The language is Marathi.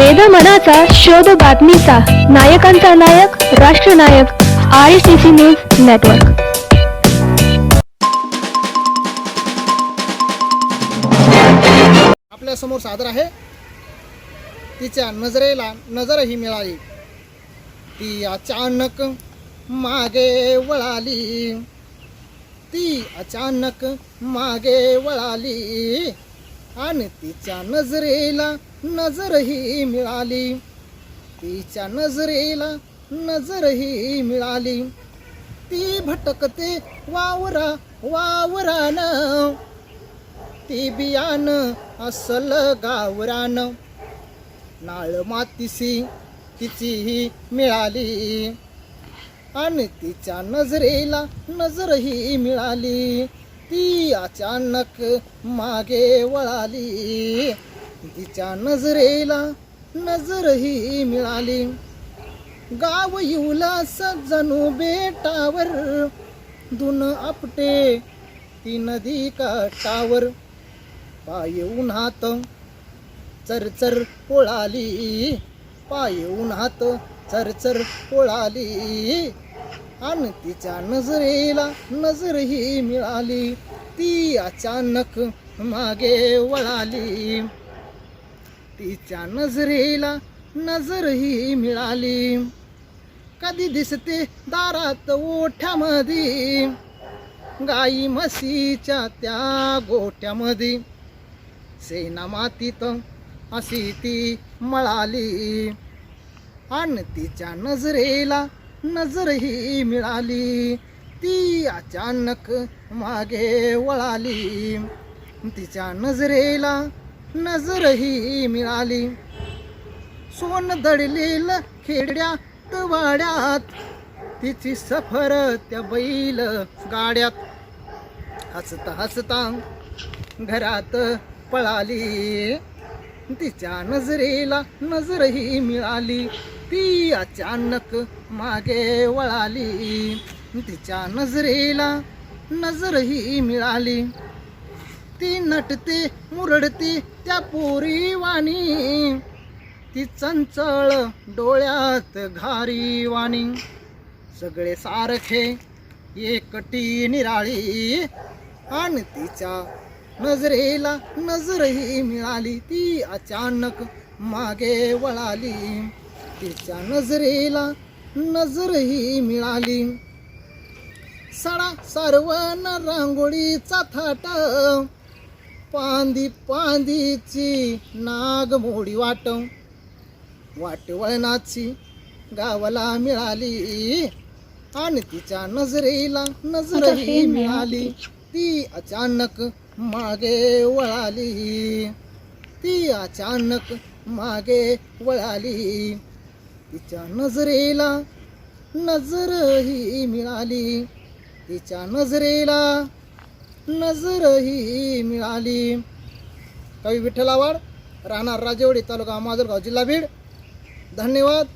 वेद मनाचा शोध बातमीचा. नायकांचा नायक राष्ट्रनायक I C C news network आपल्यासमोर सादर आहे. तिच्या नजरेला नजरही मिळाली. ती अचानक मागे वळाली. ती अचानक मागे वळाली. आणि तिच्या नजरेला नजरही मिळाली. तिच्या नजरेला नजरही मिळाली. ती भटकते वावरा वावरानं. ती बियाण असल गावरान. नाळ मातीसी तिचीही मिळाली. आणि तिच्या नजरेला नजरही मिळाली. ती अचानक मागे वळाली. तिच्या नजरेला नजरही मिळाली. गाव येऊला सज्जनू बेटावर धुन आपटे ती नदी काठावर. पाय उन्हात चरचर पोळाली पाय उन्हात चरचर पोळाली. आणि तिच्या नजरेला नजरही मिळाली ती अचानक मागे वळाली. तिच्या नजरेला नजरही मिळाली. कधी दिसते दारात ओठ्यामध्ये गाई म्हशीच्या त्या गोठ्यामध्ये सेना मातीत अशी ती मळाली. आणि तिच्या नजरेला नजरही मिळाली. ती अचानक मागे वळाली. तिच्या नजरेला नजरही मिळाली. सोन दडलेल खेड्यात वाड्यात तिची सफर त्या बैल गाड्यात. हसता हसता घरात पळाली. तिच्या नजरेला नजरही मिळाली. ती अचानक मागे वळाली. तिच्या नजरेला नजरही मिळाली. ती नटते मुरडते त्या पोरी वाणी. ती चंचळ डोळ्यात घारी वाणी. सगळे सारखे एकटी निराळी. आणि तिच्या नजरेला नजरही मिळाली. ती अचानक मागे वळाली. तिच्या नजरेला नजरही मिळाली. सडा सर्वन रांगोळीचा थाट. पांदी पांदीची नागमोडी वाट वाटवळणाची गावाला मिळाली. आणि तिच्या नजरेला नजरही मिळाली. ती अचानक मागे वळाली. ती अचानक मागे वळाली. तिच्या नजरेला नजरही मिळाली. तिच्या नजरेला नजरही मिळाली. कवी विठ्ठल आवाड राहणार राजेवाडी तालुका माजलगाव जिल्हा बीड. धन्यवाद.